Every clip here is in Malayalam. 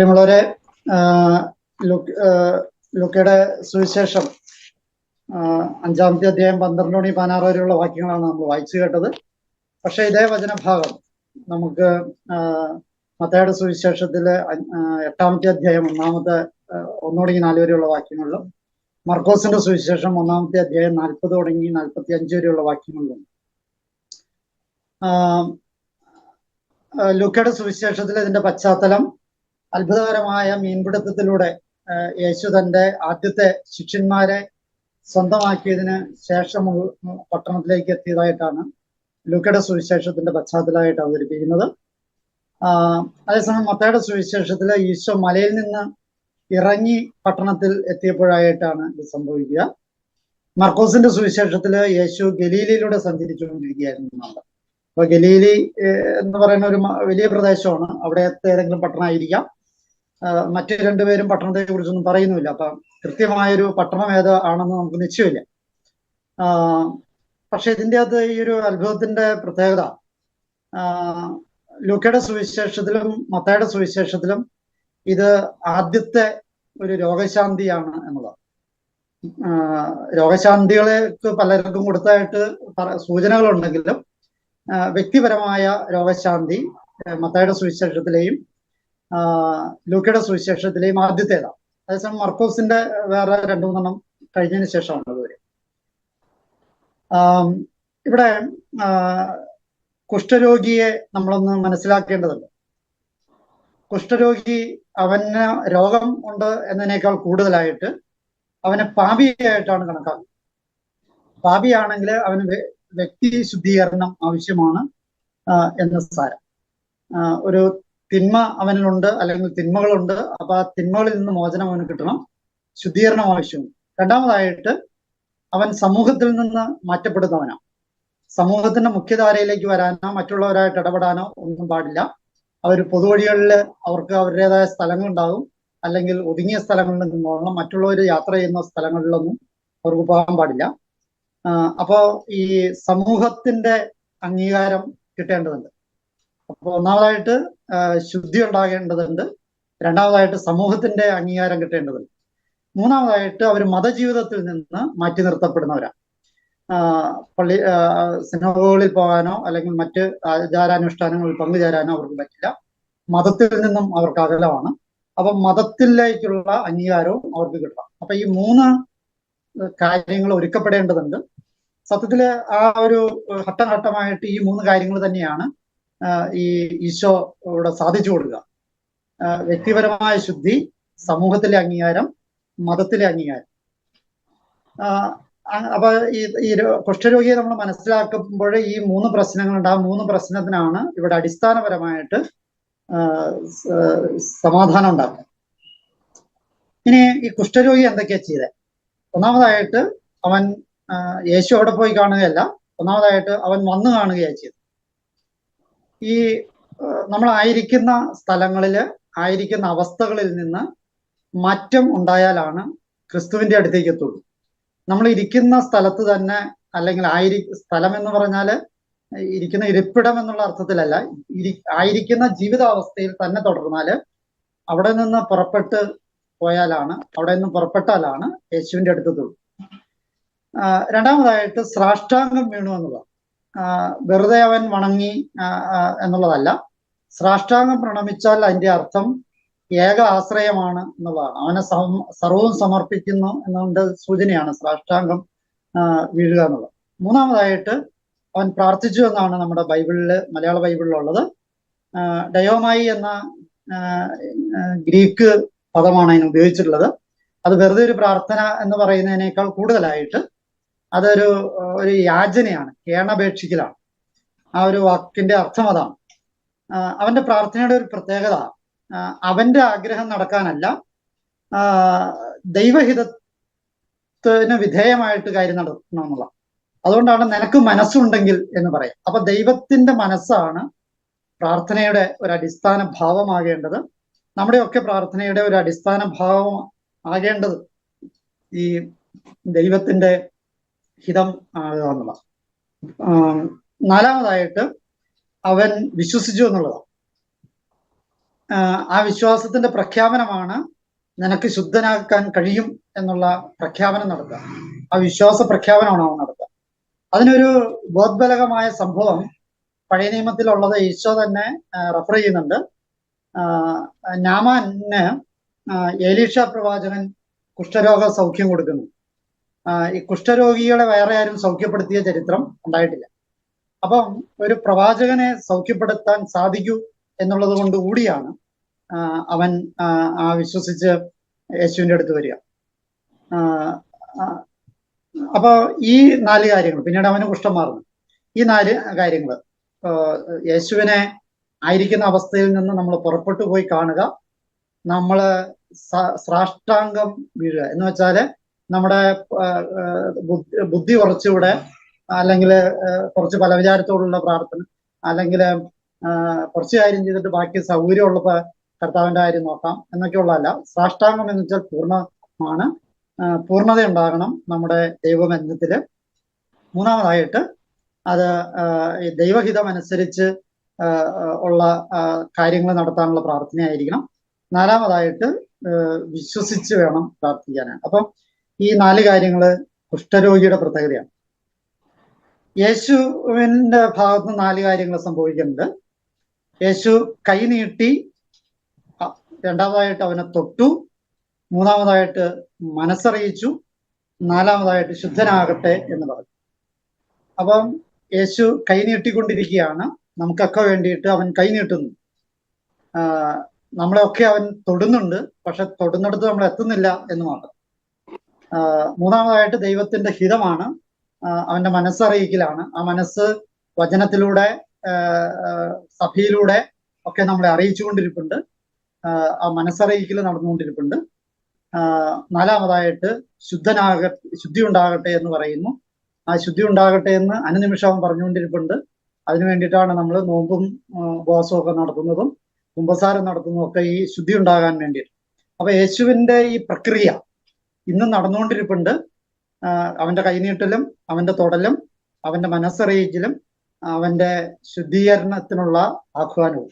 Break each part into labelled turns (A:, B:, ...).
A: പ്രിയമുള്ളവരെ ലൂക്കയുടെ സുവിശേഷം അഞ്ചാമത്തെ അധ്യായം പന്ത്രണ്ട് മണി പതിനാറ് വരെയുള്ള വാക്യങ്ങളാണ് നമ്മൾ വായിച്ചു കേട്ടത്. പക്ഷേ ഇതേ വചനഭാഗം നമുക്ക് മത്തയുടെ സുവിശേഷത്തിലെ എട്ടാമത്തെ അധ്യായം ഒന്നാമത്തെ ഒന്ന് തുടങ്ങി നാല് വരെയുള്ള വാക്യങ്ങളിലും മർക്കോസിന്റെ സുവിശേഷം ഒന്നാമത്തെ അധ്യായം നാൽപ്പത് തുടങ്ങി നാൽപ്പത്തി അഞ്ച് വരെയുള്ള വാക്യങ്ങളിലും. ലുക്കയുടെ സുവിശേഷത്തിൽ ഇതിന്റെ പശ്ചാത്തലം അത്ഭുതകരമായ മീൻപിടുത്തത്തിലൂടെ യേശു തന്റെ ആദ്യത്തെ ശിഷ്യന്മാരെ സ്വന്തമാക്കിയതിന് ശേഷം പട്ടണത്തിലേക്ക് എത്തിയതായിട്ടാണ് ലുക്കയുടെ സുവിശേഷത്തിന്റെ പശ്ചാത്തലമായിട്ട് അവതരിപ്പിക്കുന്നത്. അതേസമയം മത്തയുടെ സുവിശേഷത്തിൽ ഈശോ മലയിൽ നിന്ന് ഇറങ്ങി പട്ടണത്തിൽ എത്തിയപ്പോഴായിട്ടാണ് ഇത് സംഭവിക്കുക. മർക്കോസിന്റെ സുവിശേഷത്തിൽ യേശു ഗലീലയിലൂടെ സഞ്ചരിച്ചുകൊണ്ടിരിക്കുകയായിരുന്നു എന്നുണ്ട് അപ്പൊ ഗലീലി എന്ന് പറയുന്ന ഒരു വലിയ പ്രദേശമാണ്. അവിടത്തെ ഏതെങ്കിലും പട്ടണമായിരിക്കാം. മറ്റു രണ്ടുപേരും പട്ടണത്തെ കുറിച്ചൊന്നും പറയുന്നില്ല അപ്പൊ കൃത്യമായൊരു പട്ടണം ഏത് ആണെന്ന് നമുക്ക് നിശ്ചയമില്ല. പക്ഷെ ഇതിന്റെ അകത്ത് ഈ ഒരു അത്ഭുതത്തിന്റെ പ്രത്യേകത ലൂക്കയുടെ സുവിശേഷത്തിലും മത്തയുടെ സുവിശേഷത്തിലും ഇത് ആദ്യത്തെ ഒരു രോഗശാന്തിയാണ് എന്നുള്ളത്. രോഗശാന്തികളേക്ക് പലർക്കും കൊടുത്തായിട്ട് സൂചനകളുണ്ടെങ്കിലും വ്യക്തിപരമായ രോഗശാന്തി മത്തയുടെ സുവിശേഷത്തിലെയും ലൂക്കയുടെ സുവിശേഷത്തിലെയും ആദ്യത്തേതാണ് അതേസമയം മർക്കോസിന്റെ വേറെ രണ്ടു മൂന്നെണ്ണം കഴിഞ്ഞതിന് ശേഷമാണ് അതുവരെ ഇവിടെ കുഷ്ഠരോഗിയെ നമ്മളൊന്ന് മനസ്സിലാക്കേണ്ടതുണ്ട്. കുഷ്ഠരോഗി അവന് രോഗം ഉണ്ട് എന്നതിനേക്കാൾ കൂടുതലായിട്ട് അവനെ പാപിയായിട്ടാണ് കണക്കാക്കുന്നത്. പാപിയാണെങ്കിൽ അവന് വ്യക്തി ശുദ്ധീകരണം ആവശ്യമാണ് എന്ന സാരം. ഒരു തിന്മ അവനിലുണ്ട് അല്ലെങ്കിൽ തിന്മകളുണ്ട്. അപ്പൊ ആ തിന്മകളിൽ നിന്ന് മോചനം അവന് കിട്ടണം. ശുദ്ധീകരണം ആവശ്യമുണ്ട് രണ്ടാമതായിട്ട് അവൻ സമൂഹത്തിൽ നിന്ന് മാറ്റപ്പെടുന്നവനാണ് സമൂഹത്തിന്റെ മുഖ്യധാരയിലേക്ക് വരാനോ മറ്റുള്ളവരായിട്ട് ഇടപെടാനോ ഒന്നും പാടില്ല. അവർ പൊതുവഴികളിൽ അവർക്ക് അവരുടേതായ സ്ഥലങ്ങളുണ്ടാകും. അല്ലെങ്കിൽ ഒതുങ്ങിയ സ്ഥലങ്ങളിൽ നിന്നോളണം മറ്റുള്ളവർ യാത്ര ചെയ്യുന്ന സ്ഥലങ്ങളിലൊന്നും അവർക്ക് പോകാൻ പാടില്ല. അപ്പോൾ അപ്പോ ഈ സമൂഹത്തിന്റെ അംഗീകാരം കിട്ടേണ്ടതുണ്ട്. അപ്പോൾ ഒന്നാമതായിട്ട് ശുദ്ധി ഉണ്ടാകേണ്ടതുണ്ട് രണ്ടാമതായിട്ട് സമൂഹത്തിന്റെ അംഗീകാരം കിട്ടേണ്ടതുണ്ട്. മൂന്നാമതായിട്ട് അവർ മതജീവിതത്തിൽ നിന്ന് മാറ്റി നിർത്തപ്പെടുന്നവരാണ് പള്ളി സിനിമകളിൽ പോകാനോ അല്ലെങ്കിൽ മറ്റ് ആചാരാനുഷ്ഠാനങ്ങളിൽ പങ്കുചേരാനോ അവർക്ക് പറ്റില്ല. മതത്തിൽ നിന്നും അവർക്ക് അകലമാണ്. അപ്പം മതത്തിലേക്കുള്ള അംഗീകാരവും അവർക്ക് കിട്ടണം. അപ്പൊ ഈ മൂന്ന് കാര്യങ്ങൾ ഒരുക്കപ്പെടേണ്ടതുണ്ട്. സത്യത്തിൽ ആ ഒരു ഘട്ടം ഘട്ടമായിട്ട് ഈ മൂന്ന് കാര്യങ്ങൾ തന്നെയാണ് ഈ ഈശോ ഇവിടെ സാധിച്ചു കൊടുക്കുക. വ്യക്തിപരമായ ശുദ്ധി സമൂഹത്തിലെ അംഗീകാരം മതത്തിലെ അംഗീകാരം. അപ്പൊ ഈ ഈ കുഷ്ഠരോഗിയെ നമ്മൾ മനസ്സിലാക്കുമ്പോൾ ഈ മൂന്ന് പ്രശ്നങ്ങളുണ്ട്. ആ മൂന്ന് പ്രശ്നത്തിനാണ് ഇവിടെ അടിസ്ഥാനപരമായിട്ട് സമാധാനം ഉണ്ടാക്കുക. ഇനി ഈ കുഷ്ഠരോഗി എന്തൊക്കെയാ ചെയ്തത് ഒന്നാമതായിട്ട് അവൻ യേശു അവിടെ പോയി കാണുകയല്ല. ഒന്നാമതായിട്ട് അവൻ വന്നു കാണുകയാണ് ചെയ്തത് ഈ നമ്മളായിരിക്കുന്ന സ്ഥലങ്ങളിൽ ആയിരിക്കുന്ന അവസ്ഥകളിൽ നിന്ന് മാറ്റം ഉണ്ടായാലാണ് ക്രിസ്തുവിന്റെ അടുത്തേക്ക് എത്തുള്ളൂ. നമ്മൾ ഇരിക്കുന്ന സ്ഥലത്ത് തന്നെ അല്ലെങ്കിൽ ആയിരി സ്ഥലം എന്ന് പറഞ്ഞാൽ ഇരിക്കുന്ന ഇരിപ്പിടം എന്നുള്ള അർത്ഥത്തിലല്ല ഇരി ആയിരിക്കുന്ന ജീവിതാവസ്ഥയിൽ തന്നെ തുടർന്നാൽ അവിടെ നിന്ന് പുറപ്പെട്ട് പോയാലാണ് അവിടെ നിന്ന് പുറപ്പെട്ടാലാണ് യേശുവിന്റെ അടുത്തെത്തുള്ളൂ രണ്ടാമതായിട്ട് സ്രാഷ്ടാംഗം വീണു എന്നുള്ളത് വെറുതെ അവൻ വണങ്ങി എന്നുള്ളതല്ല. സ്രാഷ്ടാംഗം പ്രണമിച്ചാൽ അതിന്റെ അർത്ഥം ഏക ആശ്രയമാണ് എന്നുള്ളതാണ്. അവനെ സർവവും സമർപ്പിക്കുന്നു എന്നതിന്റെ സൂചനയാണ് സ്രാഷ്ടാംഗം വീഴുക എന്നുള്ളത്. മൂന്നാമതായിട്ട് അവൻ പ്രാർത്ഥിച്ചു എന്നാണ് നമ്മുടെ ബൈബിളിൽ മലയാള ബൈബിളിലുള്ളത്. ഡയോമായി എന്ന ഗ്രീക്ക് പദമാണ് അതിന് ഉപയോഗിച്ചിട്ടുള്ളത്. അത് വെറുതെ ഒരു പ്രാർത്ഥന എന്ന് പറയുന്നതിനേക്കാൾ കൂടുതലായിട്ട് അതൊരു ഒരു യാചനയാണ് കേണപേക്ഷിക്കലാണ്. ആ ഒരു വാക്കിന്റെ അർത്ഥം അതാണ്. അവന്റെ പ്രാർത്ഥനയുടെ ഒരു പ്രത്യേകത അവന്റെ ആഗ്രഹം നടക്കാനല്ല ദൈവഹിതത്തിന് വിധേയമായിട്ട് കാര്യം നടത്തണം എന്നുള്ള. അതുകൊണ്ടാണ് നിനക്ക് മനസ്സുണ്ടെങ്കിൽ എന്ന് പറയും അപ്പൊ ദൈവത്തിന്റെ മനസ്സാണ് പ്രാർത്ഥനയുടെ ഒരു അടിസ്ഥാന ഭാവമാകേണ്ടത്. നമ്മുടെയൊക്കെ പ്രാർത്ഥനയുടെ ഒരു അടിസ്ഥാന ഭാവം ആകേണ്ടത് ഈ ദൈവത്തിന്റെ ഹിതം ആകുക എന്നുള്ളത് നാലാമതായിട്ട് അവൻ വിശ്വസിച്ചു എന്നുള്ളതാണ്. ആ, വിശ്വാസത്തിന്റെ പ്രഖ്യാപനമാണ് നിനക്ക് ശുദ്ധനാക്കാൻ കഴിയും എന്നുള്ള പ്രഖ്യാപനം നടത്തുക. ആ വിശ്വാസ പ്രഖ്യാപനമാണ് അവൻ നടത്തുക. അതിനൊരു ബോധബലകമായ സംഭവം പഴയ നിയമത്തിലുള്ളത് ഈശോ തന്നെ റെഫർ ചെയ്യുന്നുണ്ട്. നാമാന് ഏലീഷ പ്രവാചകൻ കുഷ്ഠരോഗ സൗഖ്യം കൊടുക്കുന്നു. ഈ കുഷ്ഠരോഗികളെ വേറെ ആരും സൗഖ്യപ്പെടുത്തിയ ചരിത്രം ഉണ്ടായിട്ടില്ല. അപ്പം ഒരു പ്രവാചകനെ സൗഖ്യപ്പെടുത്താൻ സാധിക്കൂ എന്നുള്ളത് കൊണ്ട് കൂടിയാണ് അവൻ ആ, വിശ്വസിച്ച് യേശുവിന്റെ അടുത്ത് വരിക. അപ്പൊ ഈ നാല് കാര്യങ്ങൾ പിന്നീട് അവന് കുഷ്ഠം മാറുന്നു. ഈ നാല് കാര്യങ്ങൾ യേശുവിനെ ആയിരിക്കുന്ന അവസ്ഥയിൽ നിന്ന് നമ്മൾ പുറപ്പെട്ടു പോയി കാണുക നമ്മൾ സ- സാഷ്ടാംഗം വീഴുക. എന്ന് വെച്ചാൽ നമ്മുടെ ബുദ്ധി- കുറച്ചുകൂടെ അല്ലെങ്കിൽ കുറച്ച് പലവിചാരത്തോടുള്ള പ്രാർത്ഥന അല്ലെങ്കിൽ കുറച്ച് കാര്യം ചെയ്തിട്ട് ബാക്കി സൗകര്യമുള്ള കർത്താവിന്റെ കാര്യം നോക്കാം എന്നൊക്കെയുള്ളതല്ല. സാഷ്ടാംഗം എന്ന് വെച്ചാൽ പൂർണമാണ്. പൂർണത ഉണ്ടാകണം നമ്മുടെ ദൈവബന്ധത്തിൽ മൂന്നാമതായിട്ട് അത് ദൈവഹിതം അനുസരിച്ച് ഉള്ള കാര്യങ്ങൾ നടത്താനുള്ള പ്രാർത്ഥനയായിരിക്കണം. നാലാമതായിട്ട് വിശ്വസിച്ച് വേണം പ്രാർത്ഥിക്കാനാണ്. അപ്പം ഈ നാല് കാര്യങ്ങൾ കുഷ്ഠരോഗിയുടെ പ്രത്യേകതയാണ്. യേശുവിന്റെ ഭാഗത്ത് നാല് കാര്യങ്ങൾ സംഭവിക്കുന്നുണ്ട്. യേശു കൈ നീട്ടി രണ്ടാമതായിട്ട് അവനെ തൊട്ടു മൂന്നാമതായിട്ട് മനസ്സറിയിച്ചു നാലാമതായിട്ട് ശുദ്ധനാകട്ടെ എന്ന് പറഞ്ഞു. അപ്പം യേശു കൈ നീട്ടിക്കൊണ്ടിരിക്കുകയാണ്. നമുക്കൊക്കെ വേണ്ടിയിട്ട് അവൻ കൈ നീട്ടുന്നു. നമ്മളെയൊക്കെ അവൻ തൊടുന്നുണ്ട്. പക്ഷെ തൊടുന്നിടത്ത് നമ്മൾ എത്തുന്നില്ല എന്ന് മാത്രം. മൂന്നാമതായിട്ട് ദൈവത്തിന്റെ ഹിതമാണ്. അവന്റെ മനസ്സറിയിക്കലാണ്. ആ മനസ്സ് വചനത്തിലൂടെ സഭയിലൂടെ ഒക്കെ നമ്മളെ അറിയിച്ചുകൊണ്ടിരിപ്പുണ്ട്. ആ, മനസ്സറിയിക്കൽ നടന്നുകൊണ്ടിരിപ്പുണ്ട്. നാലാമതായിട്ട് ശുദ്ധനാക ശുദ്ധി ഉണ്ടാകട്ടെ എന്ന് പറയുന്നു. ആ ശുദ്ധി ഉണ്ടാകട്ടെ എന്ന് അനുനിമിഷം പറഞ്ഞുകൊണ്ടിരിപ്പുണ്ട്. അതിനു വേണ്ടിയിട്ടാണ് നമ്മൾ നോമ്പും ഉപവാസവും ഒക്കെ നടത്തുന്നതും കുമ്പസാരം നടത്തുന്നതും ഒക്കെ ഈ ശുദ്ധി ഉണ്ടാകാൻ വേണ്ടിയിട്ട്. അപ്പൊ യേശുവിന്റെ ഈ പ്രക്രിയ ഇന്നും നടന്നുകൊണ്ടിരിപ്പുണ്ട്. അവന്റെ കൈനീട്ടലും അവന്റെ തൊടലും അവന്റെ മനസ്സറിയിക്കലും അവന്റെ ശുദ്ധീകരണത്തിനുള്ള ആഹ്വാനവും.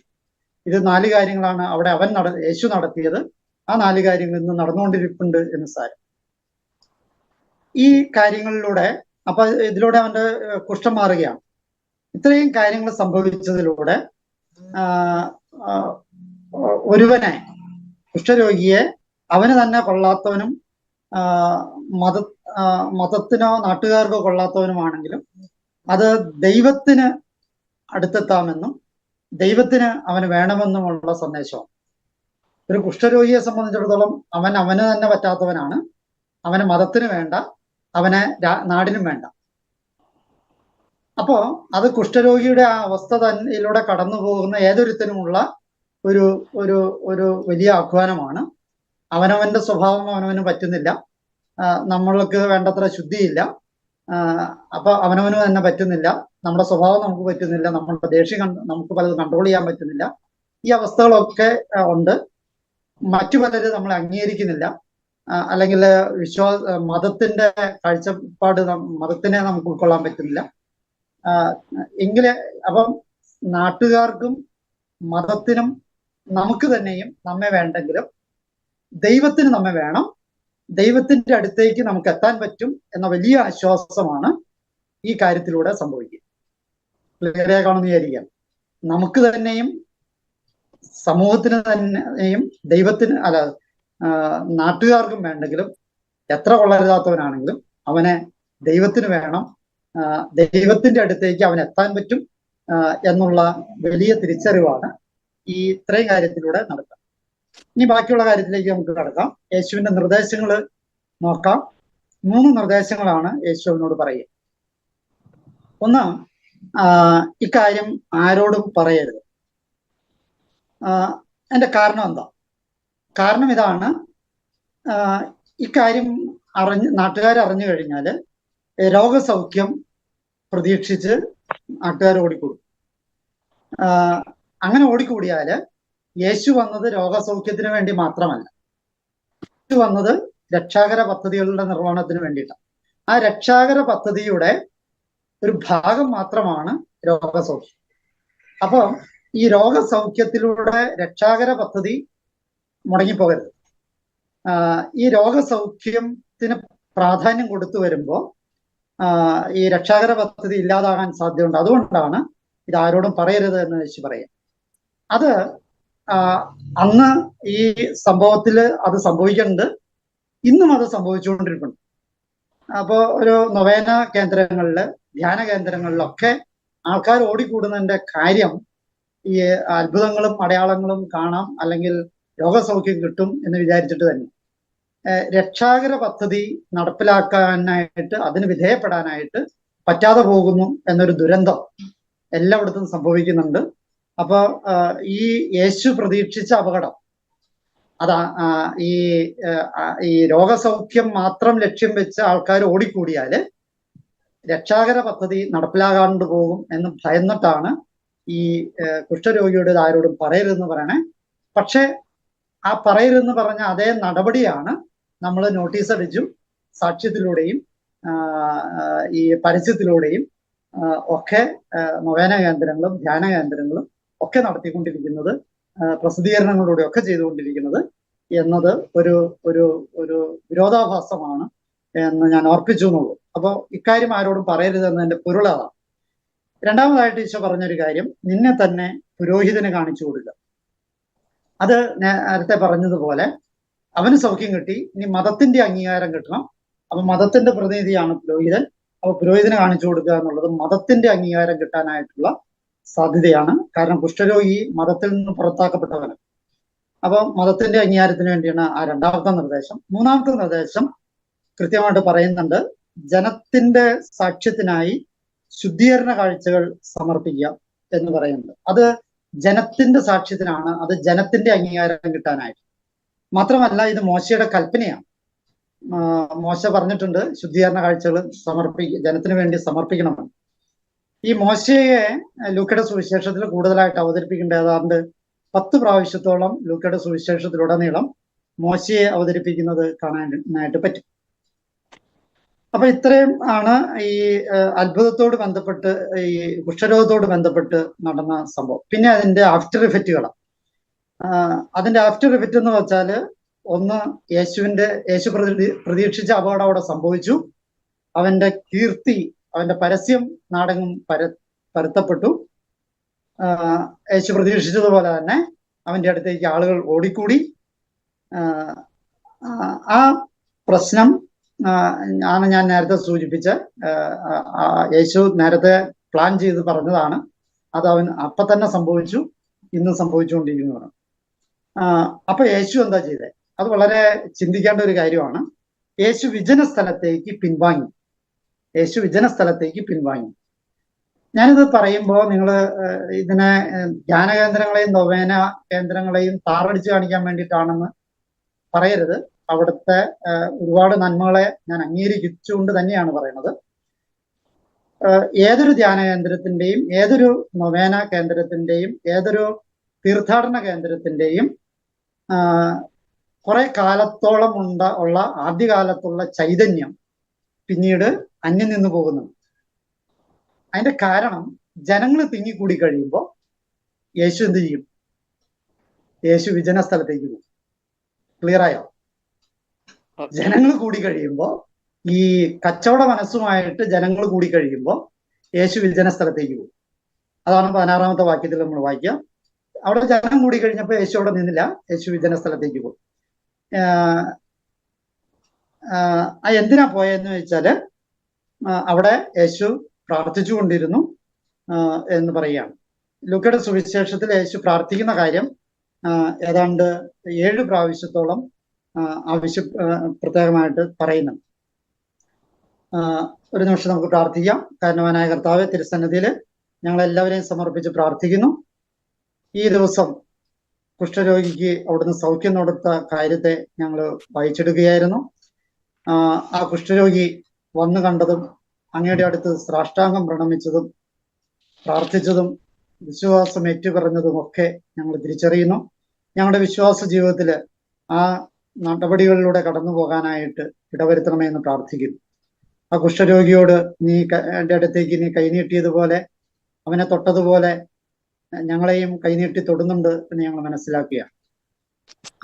A: ഇത് നാല് കാര്യങ്ങളാണ് അവിടെ അവൻ നട യേശു നടത്തിയത്. ആ നാല് കാര്യങ്ങൾ ഇന്ന് നടന്നുകൊണ്ടിരിപ്പുണ്ട് എന്ന് സാരം. ഈ കാര്യങ്ങളിലൂടെ അപ്പൊ ഇതിലൂടെ അവന്റെ കുഷ്ഠം മാറുകയാണ്. ഇത്രയും കാര്യങ്ങൾ സംഭവിച്ചതിലൂടെ ഒരുവനെ കുഷ്ഠരോഗിയെ അവന് തന്നെ കൊള്ളാത്തവനും മത മതത്തിനോ നാട്ടുകാർക്കോ കൊള്ളാത്തവനുമാണെങ്കിലും അത് ദൈവത്തിന് അടുത്തെത്താമെന്നും ദൈവത്തിന് അവന് വേണമെന്നുമുള്ള സന്ദേശമാണ് ഒരു കുഷ്ഠരോഗിയെ സംബന്ധിച്ചിടത്തോളം അവൻ അവന് തന്നെ പറ്റാത്തവനാണ്. അവന് മതത്തിന് വേണ്ട. അവനെ നാടിനും വേണ്ട. അപ്പോ അത് കുഷ്ഠരോഗിയുടെ ആ അവസ്ഥ തന്നിലൂടെ കടന്നു പോകുന്ന ഏതൊരുത്തനുമുള്ള ഒരു ഒരു ഒരു വലിയ ആഹ്വാനമാണ്. അവനവന്റെ സ്വഭാവം അവനവന് പറ്റുന്നില്ല. നമ്മൾക്ക് വേണ്ടത്ര ശുദ്ധിയില്ല. അപ്പൊ അവനവന് തന്നെ പറ്റുന്നില്ല. നമ്മുടെ സ്വഭാവം നമുക്ക് പറ്റുന്നില്ല. നമ്മുടെ ദേഷ്യം നമുക്ക് പലത് കൺട്രോൾ ചെയ്യാൻ പറ്റുന്നില്ല. ഈ അവസ്ഥകളൊക്കെ ഉണ്ട്. മറ്റു പലര് നമ്മളെ അംഗീകരിക്കുന്നില്ല. അല്ലെങ്കിൽ വിശ്വാസ മതത്തിന്റെ കാഴ്ചപ്പാട് മതത്തിനെ നമുക്ക് ഉൾക്കൊള്ളാൻ പറ്റുന്നില്ല. എങ്കിൽ അപ്പം നാട്ടുകാർക്കും മതത്തിനും നമുക്ക് തന്നെയും നമ്മെ വേണ്ടെങ്കിലും ദൈവത്തിന് നമ്മെ വേണം. ദൈവത്തിന്റെ അടുത്തേക്ക് നമുക്ക് എത്താൻ പറ്റും എന്ന വലിയ ആശ്വാസമാണ് ഈ കാര്യത്തിലൂടെ സംഭവിക്കുക. വിചാരിക്കാം. നമുക്ക് തന്നെയും സമൂഹത്തിന് തന്നെയും ദൈവത്തിന് അല്ല നാട്ടുകാർക്കും വേണ്ടെങ്കിലും എത്ര കൊള്ളരുതാത്തവനാണെങ്കിലും അവനെ ദൈവത്തിന് വേണം. ദൈവത്തിന്റെ അടുത്തേക്ക് അവൻ എത്താൻ പറ്റും എന്നുള്ള വലിയ തിരിച്ചറിവാണ് ഈ ഇത്രയും കാര്യത്തിലൂടെ നടക്കുക. ഇനി ബാക്കിയുള്ള കാര്യത്തിലേക്ക് നമുക്ക് കടക്കാം. യേശുവിന്റെ നിർദ്ദേശങ്ങൾ നോക്കാം. മൂന്ന് നിർദ്ദേശങ്ങളാണ് യേശുവിനോട് പറയുക. ഒന്ന് ഇക്കാര്യം ആരോടും പറയരുത്. എന്റെ കാരണം എന്താ? കാരണം ഇതാണ്. ഇക്കാര്യം അറിഞ്ഞ് നാട്ടുകാർ അറിഞ്ഞു കഴിഞ്ഞാൽ രോഗസൗഖ്യം പ്രതീക്ഷിച്ച് നാട്ടുകാർ ഓടിക്കൂടും. അങ്ങനെ ഓടിക്കൂടിയാൽ യേശു വന്നത് രോഗസൗഖ്യത്തിന് വേണ്ടി മാത്രമല്ല. യേശു വന്നത് രക്ഷാകര പദ്ധതികളുടെ നിർവഹണത്തിന് വേണ്ടിയിട്ടാണ്. ആ രക്ഷാകര പദ്ധതിയുടെ ഒരു ഭാഗം മാത്രമാണ് രോഗസൗഖ്യം. അപ്പോൾ ഈ രോഗസൗഖ്യത്തിലൂടെ രക്ഷാകര പദ്ധതി മുടങ്ങിപ്പോകരുത്. ഈ രോഗസൗഖ്യത്തിന് പ്രാധാന്യം കൊടുത്തു വരുമ്പോൾ ഈ രക്ഷാകര പദ്ധതി ഇല്ലാതാകാൻ സാധ്യതയുണ്ട്. അതുകൊണ്ടാണ് ഇത് ആരോടും പറയരുത് എന്ന് വെച്ച് പറയാം അത് അന്ന് ഈ സംഭവത്തിൽ അത് സംഭവിക്കുന്നുണ്ട് ഇന്നും അത് സംഭവിച്ചുകൊണ്ടിരിക്കുന്നു. അപ്പോൾ ഒരു നൊവേന കേന്ദ്രങ്ങളിൽ ധ്യാന കേന്ദ്രങ്ങളിലൊക്കെ ആൾക്കാർ ഓടിക്കൂടുന്നതിന്റെ കാര്യം ഈ അത്ഭുതങ്ങളും അടയാളങ്ങളും കാണാം അല്ലെങ്കിൽ രോഗസൗഖ്യം കിട്ടും എന്ന് വിചാരിച്ചിട്ട് തന്നെ. രക്ഷാകര പദ്ധതി നടപ്പിലാക്കാനായിട്ട് അതിന് വിധേയപ്പെടാനായിട്ട് പറ്റാതെ പോകുന്നു എന്നൊരു ദുരന്തം എല്ലായിടത്തും സംഭവിക്കുന്നുണ്ട്. അപ്പൊ ഈ യേശു പ്രതീക്ഷിച്ച അപകടം. അതാ ഈ ഈ രോഗസൗഖ്യം മാത്രം ലക്ഷ്യം വെച്ച് ആൾക്കാർ ഓടിക്കൂടിയാൽ രക്ഷാകര പദ്ധതി നടപ്പിലാകാണ്ട് പോകും എന്ന് ഭയന്നിട്ടാണ് ഈ കുഷ്ഠരോഗിയുടെ ആരോടും പറയരുതെന്ന് പറയണേ. പക്ഷെ ആ പറയരുതെന്ന് പറഞ്ഞ അതേ നടപടിയാണ് നമ്മൾ നോട്ടീസ് അടിച്ചും സാക്ഷ്യത്തിലൂടെയും ഈ പരസ്യത്തിലൂടെയും ഒക്കെ മുഖേന കേന്ദ്രങ്ങളും ധ്യാന കേന്ദ്രങ്ങളും ഒക്കെ നടത്തിക്കൊണ്ടിരിക്കുന്നത് പ്രസിദ്ധീകരണങ്ങളിലൂടെ ഒക്കെ ചെയ്തുകൊണ്ടിരിക്കുന്നത് എന്നത് ഒരു ഒരു ഒരു വിരോധാഭാസമാണ് എന്ന് ഞാൻ ഓർപ്പിച്ചു എന്നുള്ളൂ. അപ്പോൾ ഇക്കാര്യം ആരോടും പറയരുത് എന്നതിന്റെ പൊരുൾ അതാണ് രണ്ടാമതായിട്ട് ഈശോ പറഞ്ഞൊരു കാര്യം നിന്നെ തന്നെ പുരോഹിതന് കാണിച്ചു കൊടുക്കുക. അത് നേരത്തെ പറഞ്ഞതുപോലെ അവന് സൗഖ്യം കിട്ടി ഇനി മതത്തിന്റെ അംഗീകാരം കിട്ടണം. അപ്പൊ മതത്തിന്റെ പ്രതിനിധിയാണ് പുരോഹിതൻ. അപ്പൊ പുരോഹിതന് കാണിച്ചു കൊടുക്കുക എന്നുള്ളത് മതത്തിന്റെ അംഗീകാരം കിട്ടാനായിട്ടുള്ള സാധ്യതയാണ്. കാരണം കുഷ്ഠരോഗി മതത്തിൽ നിന്ന് പുറത്താക്കപ്പെട്ടവന്. അപ്പൊ മതത്തിന്റെ അംഗീകാരത്തിന് വേണ്ടിയാണ് ആ രണ്ടാമത്തെ നിർദ്ദേശം. മൂന്നാമത്തെ നിർദ്ദേശം കൃത്യമായിട്ട് പറയുന്നുണ്ട്. ജനത്തിന്റെ സാക്ഷ്യത്തിനായി ശുദ്ധീകരണ കാഴ്ചകൾ സമർപ്പിക്കുക എന്ന് പറയുന്നത് അത് ജനത്തിന്റെ സാക്ഷ്യത്തിനാണ്. അത് ജനത്തിന്റെ അംഗീകാരം കിട്ടാനായിട്ട്. മാത്രമല്ല ഇത് മോശയുടെ കൽപ്പനയാണ്. മോശ പറഞ്ഞിട്ടുണ്ട് ശുദ്ധീകരണ കാഴ്ചകൾ സമർപ്പിക്ക ജനത്തിന് വേണ്ടി സമർപ്പിക്കണമെന്ന്. ഈ മോശയെ ലൂക്കയുടെ സുവിശേഷത്തിൽ കൂടുതലായിട്ട് അവതരിപ്പിക്കേണ്ട ഏതാണ്ട് പത്ത് പ്രാവശ്യത്തോളം ലൂക്കയുടെ സുവിശേഷത്തിലുടനീളം മോശയെ അവതരിപ്പിക്കുന്നത് കാണാനായിട്ട് പറ്റും. അപ്പൊ ഇത്രയും ആണ് ഈ അത്ഭുതത്തോട് ബന്ധപ്പെട്ട് ഈ കുഷ്ഠരോഗത്തോട് ബന്ധപ്പെട്ട് നടന്ന സംഭവം. പിന്നെ അതിന്റെ ആഫ്റ്റർ ഇഫക്റ്റുകൾ അതിന്റെ ആഫ്റ്റർ ഇഫക്റ്റ് എന്ന് വെച്ചാൽ ഒന്ന് യേശുവിന്റെ യേശു പ്രതി- പ്രതീക്ഷിച്ച അപകടം അവിടെ സംഭവിച്ചു. അവന്റെ കീർത്തി അവന്റെ പരസ്യം നാടകം പര പരത്തപ്പെട്ടു. യേശു പ്രതീക്ഷിച്ചതുപോലെ തന്നെ അവന്റെ അടുത്തേക്ക് ആളുകൾ ഓടിക്കൂടി. ആ- പ്രശ്നം ആണ് ഞാൻ നേരത്തെ സൂചിപ്പിച്ച യേശു നേരത്തെ പ്ലാൻ ചെയ്ത് പറഞ്ഞതാണ്. അത് അവൻ അപ്പൊ തന്നെ സംഭവിച്ചു ഇന്ന് സംഭവിച്ചുകൊണ്ടിരിക്കുന്നതാണ്. അപ്പൊ യേശു എന്താ ചെയ്തേ? അത് വളരെ ചിന്തിക്കേണ്ട ഒരു കാര്യമാണ്. യേശു വിജന സ്ഥലത്തേക്ക് പിൻവാങ്ങി. യേശു വിജനസ്ഥലത്തേക്ക് പിൻവാങ്ങി. ഞാനിത് പറയുമ്പോൾ നിങ്ങൾ ഇതിനെ ധ്യാന കേന്ദ്രങ്ങളെയും നൊവേന കേന്ദ്രങ്ങളെയും താറടിച്ച് കാണിക്കാൻ വേണ്ടിയിട്ടാണെന്ന് പറയരുത്. അവിടുത്തെ ഒരുപാട് നന്മകളെ ഞാൻ അംഗീകരിച്ചുകൊണ്ട് തന്നെയാണ് പറയുന്നത്. ഏതൊരു ധ്യാന കേന്ദ്രത്തിന്റെയും ഏതൊരു നൊവേന കേന്ദ്രത്തിന്റെയും ഏതൊരു തീർത്ഥാടന കേന്ദ്രത്തിന്റെയും കുറെ കാലത്തോളം ഉണ്ട ഉള്ള ആദ്യകാലത്തുള്ള ചൈതന്യം പിന്നീട് അന്യം നിന്ന് പോകുന്നു. അതിന്റെ കാരണം ജനങ്ങൾ തിങ്ങിക്കൂടി കഴിയുമ്പോൾ യേശു എന്ത് ചെയ്യും? യേശു വിജന സ്ഥലത്തേക്ക് പോകും. ക്ലിയർ ആയോ? ജനങ്ങൾ കൂടി കഴിയുമ്പോൾ ഈ കച്ചവട മനസ്സുമായിട്ട് ജനങ്ങൾ കൂടി കഴിയുമ്പോൾ യേശു വിജന സ്ഥലത്തേക്ക് പോകും. അതാണ് പതിനാറാമത്തെ വാക്യത്തിൽ നമ്മൾ വായിക്കുക. അവിടെ ജനം കൂടി കഴിഞ്ഞപ്പോൾ യേശു അവിടെ നിന്നില്ല. യേശു വിജന സ്ഥലത്തേക്ക് പോകും. എന്തിനാ പോയെന്ന് വെച്ചാൽ അവിടെ യേശു പ്രാർത്ഥിച്ചു കൊണ്ടിരുന്നു എന്ന് പറയുകയാണ്. ലുക്കയുടെ സുവിശേഷത്തിൽ യേശു പ്രാർത്ഥിക്കുന്ന കാര്യം ഏതാണ്ട് ഏഴ് പ്രാവശ്യത്തോളം ആവശ്യ പ്രത്യേകമായിട്ട് പറയുന്നുണ്ട്. ഒരു നിമിഷം നമുക്ക് പ്രാർത്ഥിക്കാം. കാരണവാനായ കർത്താവ് തിരുസന്നിധിയിൽ ഞങ്ങൾ എല്ലാവരെയും സമർപ്പിച്ച് പ്രാർത്ഥിക്കുന്നു. ഈ ദിവസം കുഷ്ഠരോഗിക്ക് അവിടുന്ന് സൗഖ്യം കൊടുത്ത കാര്യത്തെ ഞങ്ങൾ വായിച്ചെടുക്കുകയായിരുന്നു ആ കുഷ്ഠരോഗി വന്നു കണ്ടതും അങ്ങയുടെ അടുത്ത് സാഷ്ടാംഗം പ്രണമിച്ചതും പ്രാർത്ഥിച്ചതും വിശ്വാസം ഏറ്റുപറഞ്ഞതും ഒക്കെ ഞങ്ങൾ തിരിച്ചറിയുന്നു. ഞങ്ങളുടെ വിശ്വാസ ജീവിതത്തിൽ ആ നടപടികളിലൂടെ കടന്നു പോകാനായിട്ട് ഇടവരുത്തണമേ എന്ന് പ്രാർത്ഥിക്കുന്നു. ആ കുഷ്ഠരോഗിയോട് നീ എന്റെ അടുത്തേക്ക് നീ കൈനീട്ടിയതുപോലെ അവനെ തൊട്ടതുപോലെ ഞങ്ങളെയും കൈനീട്ടി തൊടുന്നുണ്ട് എന്ന് ഞങ്ങൾ മനസ്സിലാക്കുക.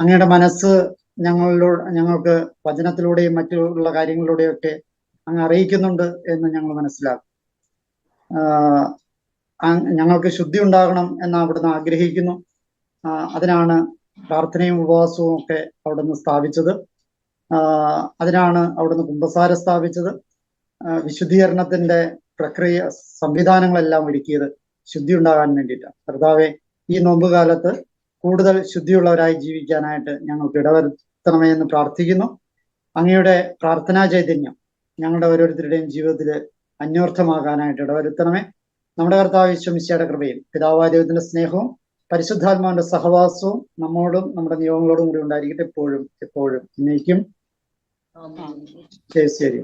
A: അങ്ങയുടെ മനസ്സ് ഞങ്ങളിലൂടെ ഞങ്ങൾക്ക് വചനത്തിലൂടെയും മറ്റുള്ള കാര്യങ്ങളിലൂടെയൊക്കെ അങ്ങ് അറിയിക്കുന്നുണ്ട് എന്ന് ഞങ്ങൾ മനസ്സിലാക്കും. ഞങ്ങൾക്ക് ശുദ്ധി ഉണ്ടാകണം എന്ന് അവിടുന്ന് ആഗ്രഹിക്കുന്നു. അതിനാണ് പ്രാർത്ഥനയും ഉപവാസവും ഒക്കെ അവിടുന്ന് സ്ഥാപിച്ചത്. അതിനാണ് അവിടുന്ന് കുംഭസാര സ്ഥാപിച്ചത്. വിശുദ്ധീകരണത്തിന്റെ പ്രക്രിയ സംവിധാനങ്ങളെല്ലാം ഒരുക്കിയത് ശുദ്ധി ഉണ്ടാകാൻ വേണ്ടിയിട്ടാണ്. കർത്താവെ ഈ നോമ്പ് കാലത്ത് കൂടുതൽ ശുദ്ധിയുള്ളവരായി ജീവിക്കാനായിട്ട് ഞങ്ങൾക്ക് ഇടവരുത്തണമേ എന്ന് പ്രാർത്ഥിക്കുന്നു. അങ്ങയുടെ പ്രാർത്ഥനാ ചൈതന്യം ഞങ്ങളുടെ ഓരോരുത്തരുടെയും ജീവിതത്തിൽ അന്വർത്ഥമാകാനായിട്ട് ഇടവരുത്തണമേ. നമ്മുടെ കർത്താവ് വിശ്വമിശയുടെ കൃപയും പിതാവായ ദൈവത്തിന്റെ സ്നേഹവും പരിശുദ്ധാത്മാവിന്റെ സഹവാസവും നമ്മോടും നമ്മുടെ നിയമങ്ങളോടും കൂടി ഉണ്ടായിരിക്കട്ടെ എപ്പോഴും എപ്പോഴും. എന്നേക്കും ശരി ശരി